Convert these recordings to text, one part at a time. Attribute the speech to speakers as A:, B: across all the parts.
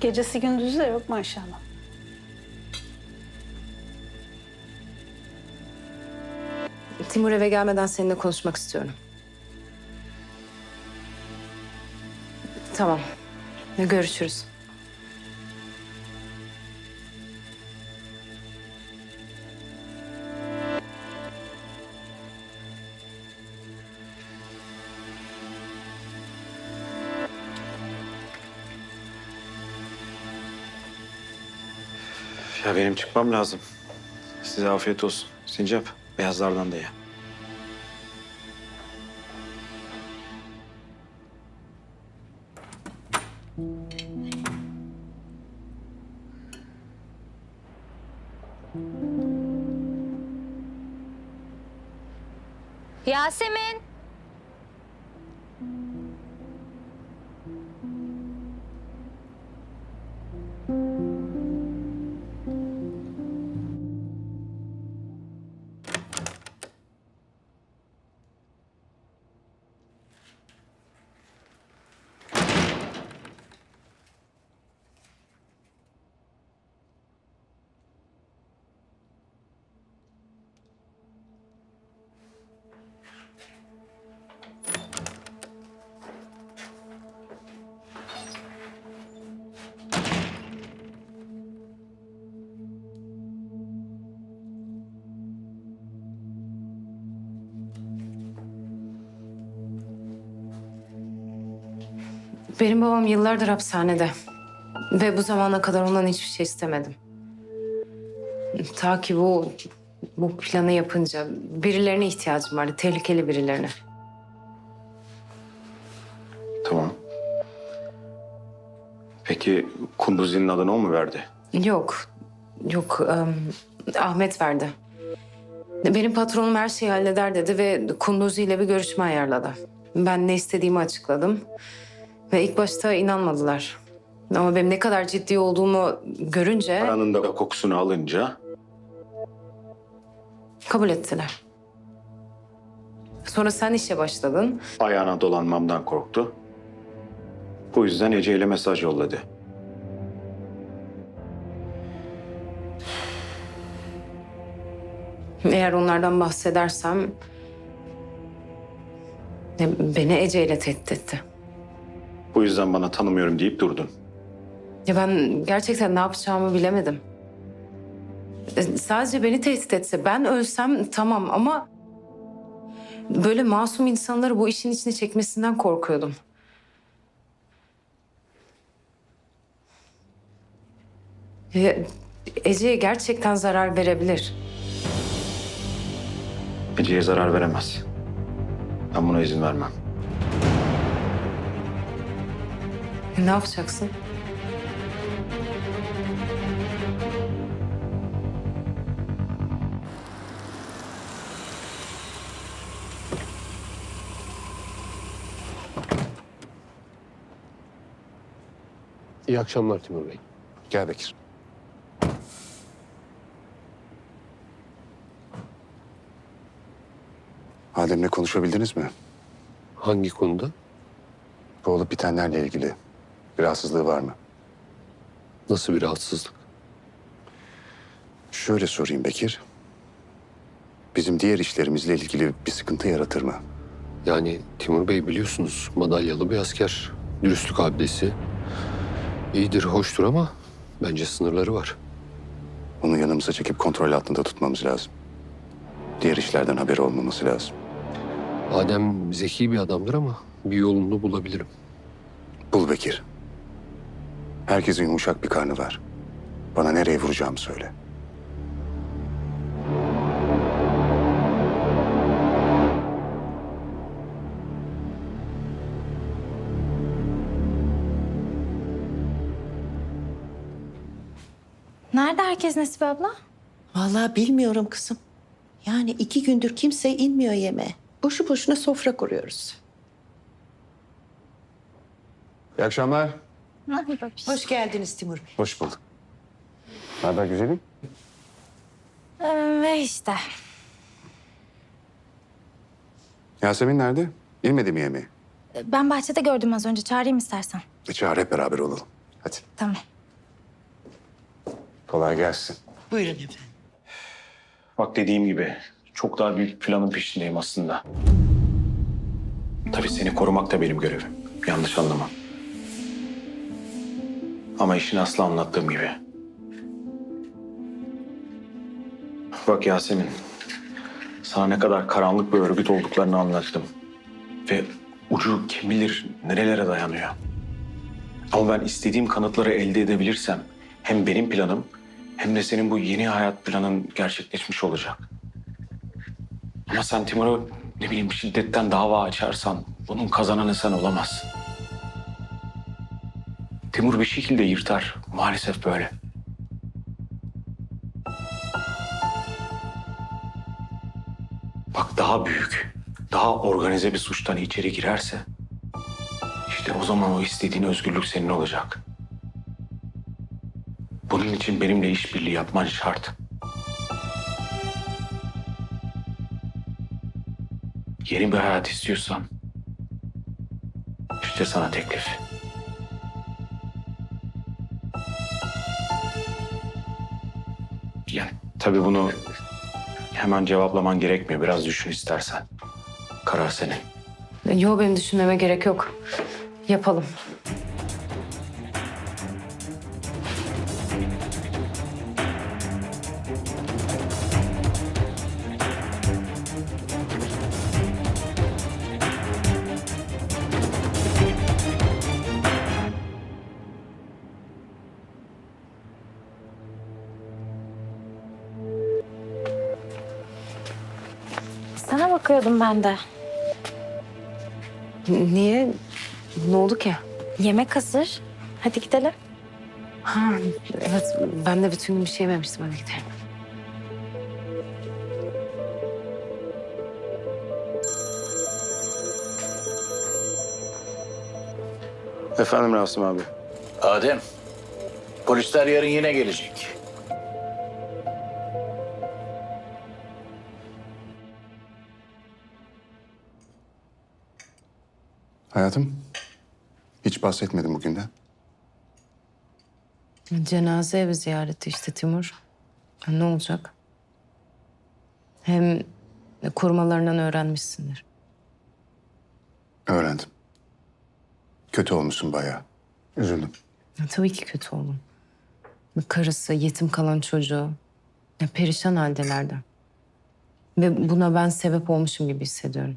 A: Gecesi gündüzü de yok maşallah.
B: Timur eve gelmeden seninle konuşmak istiyorum. Tamam. Görüşürüz.
C: Ya benim çıkmam lazım. Size afiyet olsun. Sincap, beyazlardan da ye.
D: Yasemin.
B: Benim babam yıllardır hapishanede. Ve bu zamana kadar ondan hiçbir şey istemedim. Ta ki bu, bu planı yapınca birilerine ihtiyacım vardı. Tehlikeli birilerine.
C: Tamam. Peki Kunduzi'nin adını o mu verdi?
B: Yok. Yok. em, Ahmet verdi. Benim patronum her şeyi halleder dedi ve Kunduzi ile bir görüşme ayarladı. Ben ne istediğimi açıkladım. Ve ilk başta inanmadılar. Ama benim ne kadar ciddi olduğumu görünce
C: Paranın da kokusunu alınca
B: kabul ettiler. Sonra sen işe başladın.
C: ayağına dolanmamdan korktu. Bu yüzden Ece ile mesaj yolladı.
B: Eğer onlardan bahsedersem... e, Beni Ece ile tehdit etti.
C: Bu yüzden bana tanımıyorum deyip durdun.
B: Ya ben gerçekten ne yapacağımı bilemedim. E, Sadece beni tehdit etse ben ölsem tamam ama... Böyle masum insanları bu işin içine çekmesinden korkuyordum. E, Ece'ye gerçekten zarar verebilir.
C: Ece'ye zarar veremez. Ben buna izin vermem.
B: E, Ne yapacaksın?
E: İyi akşamlar Timur Bey.
F: Gel Bekir. Adem'le konuşabildiniz mi?
E: Hangi konuda?
F: Bu olup bitenlerle ilgili bir rahatsızlığı var mı?
E: Nasıl bir rahatsızlık?
F: Şöyle sorayım Bekir. Bizim diğer işlerimizle ilgili bir sıkıntı yaratır mı?
E: Yani Timur Bey biliyorsunuz madalyalı bir asker. Dürüstlük abdesi. İyidir, hoştur ama bence sınırları var.
F: Onu yanımıza çekip kontrol altında tutmamız lazım. Diğer işlerden haberi olmaması lazım.
E: Adem zeki bir adamdır ama bir yolunu bulabilirim.
F: Bul Bekir. Herkesin yumuşak bir karnı var. Bana nereye vuracağımı söyle.
D: Nerede herkes Nesibe abla?
G: Vallahi bilmiyorum kızım. Yani iki gündür kimse inmiyor yemeğe. Boşu boşuna sofra kuruyoruz.
F: İyi akşamlar.
G: Hoş geldiniz Timur Bey.
F: Hoş bulduk. Ne haber güzelim?
D: Ve işte.
F: Yasemin nerede? İnmedi mi yemeğe?
D: Ben bahçede gördüm az önce. Çağırayım istersen.
F: E çağır hep beraber olalım. Hadi
D: Tamam.
F: kolay gelsin.
G: Buyurun efendim.
C: Bak dediğim gibi çok daha büyük planın peşindeyim aslında. Tabii seni korumak da benim görevim. Yanlış anlama. Ama işin aslı anlattığım gibi. Bak Yasemin, sana ne kadar karanlık bir örgüt olduklarını anlattım. Ve ucu kim bilir nerelere dayanıyor. Ama ben istediğim kanıtları elde edebilirsem hem benim planım hem de senin bu yeni hayat planın gerçekleşmiş olacak. Ama sen Timur'a ne bileyim şiddetten dava açarsan bunun kazananı sen olamazsın. Timur bir şekilde yırtar. Maalesef böyle. Bak daha büyük, daha organize bir suçtan içeri girerse... ...işte o zaman o istediğin özgürlük senin olacak. Bunun için benimle işbirliği yapman şart. Yeni bir hayat istiyorsan... ...işte sana teklif. Tabii bunu hemen cevaplaman gerekmiyor. Biraz düşün istersen. Karar senin.
B: Yok benim düşünmeme gerek yok. Yapalım.
D: Bakıyordum ben de.
B: Niye? Ne oldu ki?
D: Yemek hazır. Hadi gidelim.
B: Ha, evet ben de bütün gün bir şey yememiştim. Hadi gidelim.
C: Efendim Rasim abi.
H: Adem, polisler yarın yine gelecek.
F: Hayatım, hiç bahsetmedim bugünden.
B: Cenaze evi ziyareti işte Timur. Ne olacak? Hem korumalarından öğrenmişsindir.
F: Öğrendim. Kötü olmuşsun bayağı. Üzüldüm.
B: Ya, tabii ki kötü oldum. Karısı, yetim kalan çocuğu. Ya, perişan haldelerdi. Ve buna ben sebep olmuşum gibi hissediyorum.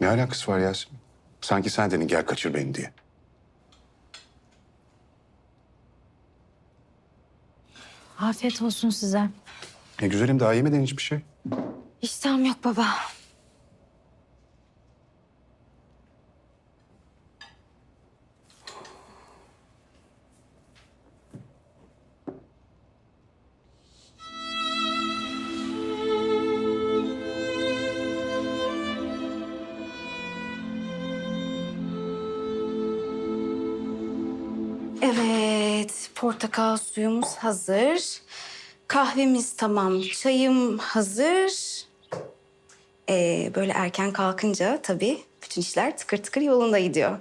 F: Ne alakası var Yasemin? Sanki sen dedin gel kaçır beni diye.
D: Afiyet olsun size.
F: Ne güzelim daha yemeden hiçbir şey.
D: İştahım yok baba.
I: Evet, portakal suyumuz hazır. Kahvemiz tamam, çayım hazır. Ee, böyle erken kalkınca tabii bütün işler tıkır tıkır yolunda gidiyor.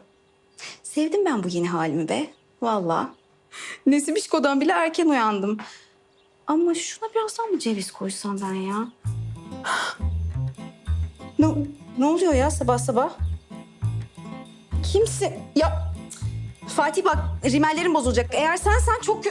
I: Sevdim ben bu yeni halimi be, vallahi. Nesibişko'dan bile erken uyandım. Ama şuna birazdan mı ceviz koysam ben ya? Ne, ne oluyor ya sabah sabah? Kimsin? Ya Fatih bak rimellerim bozulacak. Eğer sensen çok kö...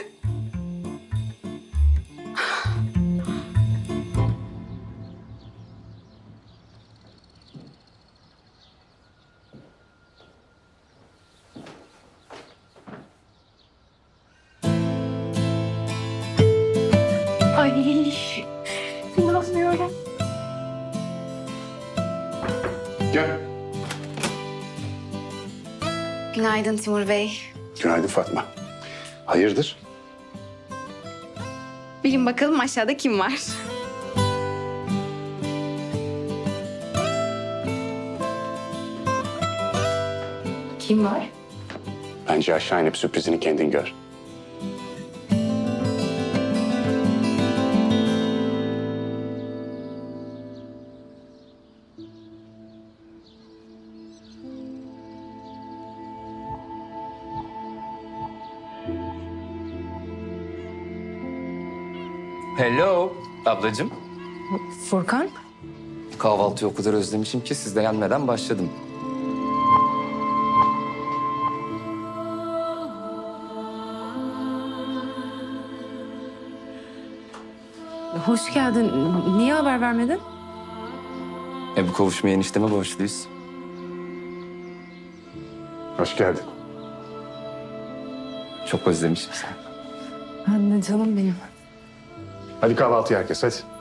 D: Ay
I: Günaydın Timur Bey.
F: Günaydın Fatma. Hayırdır?
I: Bilin bakalım aşağıda kim var?
B: Kim var?
F: Bence aşağı inip sürprizini kendin gör.
J: Hello ablacığım.
B: Furkan?
J: Kahvaltıyı o kadar özlemişim ki siz de gelmeden başladım.
B: Hoş geldin. Niye haber vermedin?
J: E bu kavuşmaya enişteme borçluyuz.
F: Hoş geldin.
J: Çok özlemişim seni.
B: De canım benim.
F: Hadi kahvaltı herkes hadi.